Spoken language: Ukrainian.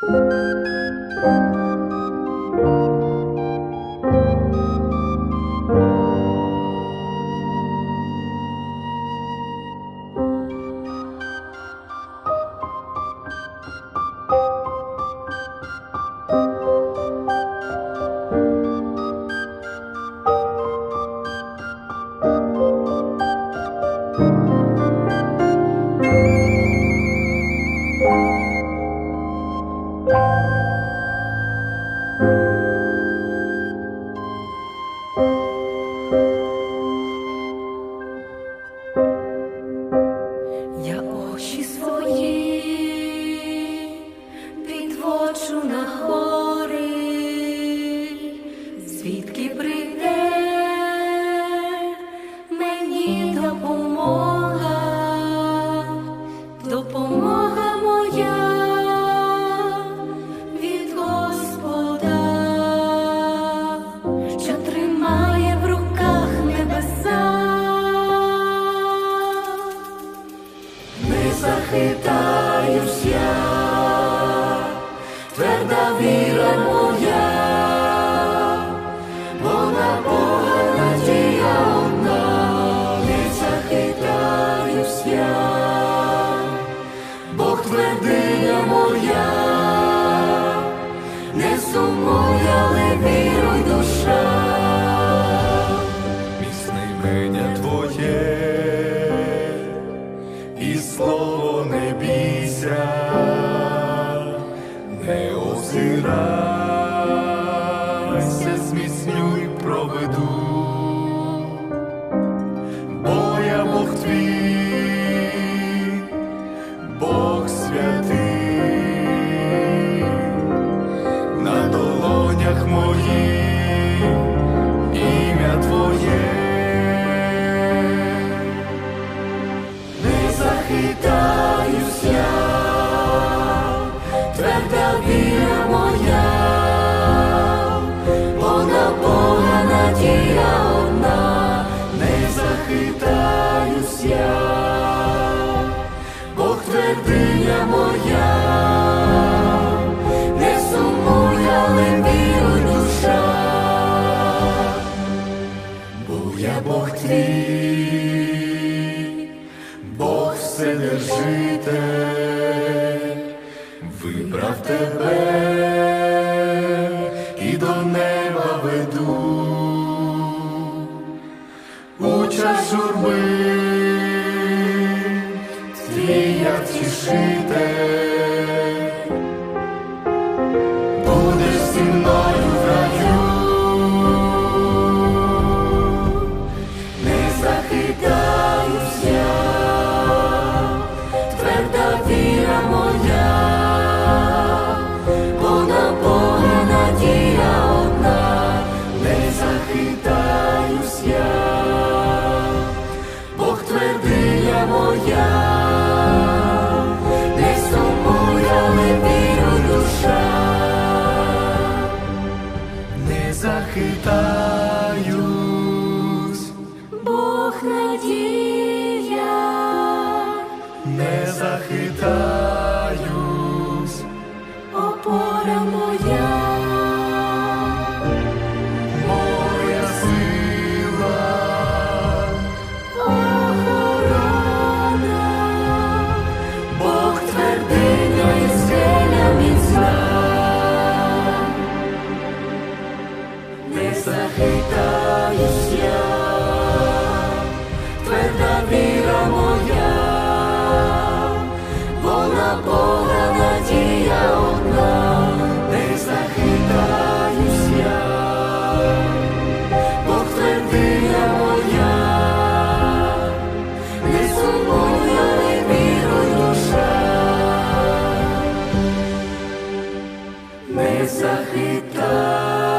Música Хитаюся я, тверда віра моя, бо на Бога надія одна, не захитаюсь Бог твердиня моя, не сумує. Eos irá. гординя моя, не сумуй, але віруй душа, був я Бог твій, Бог вседержитель, вибрав тебе і до неба веду. У час журби. доля моя, моя сила, охорона, Бог твердиня і скеля міцна, не захитаюсь. Charità.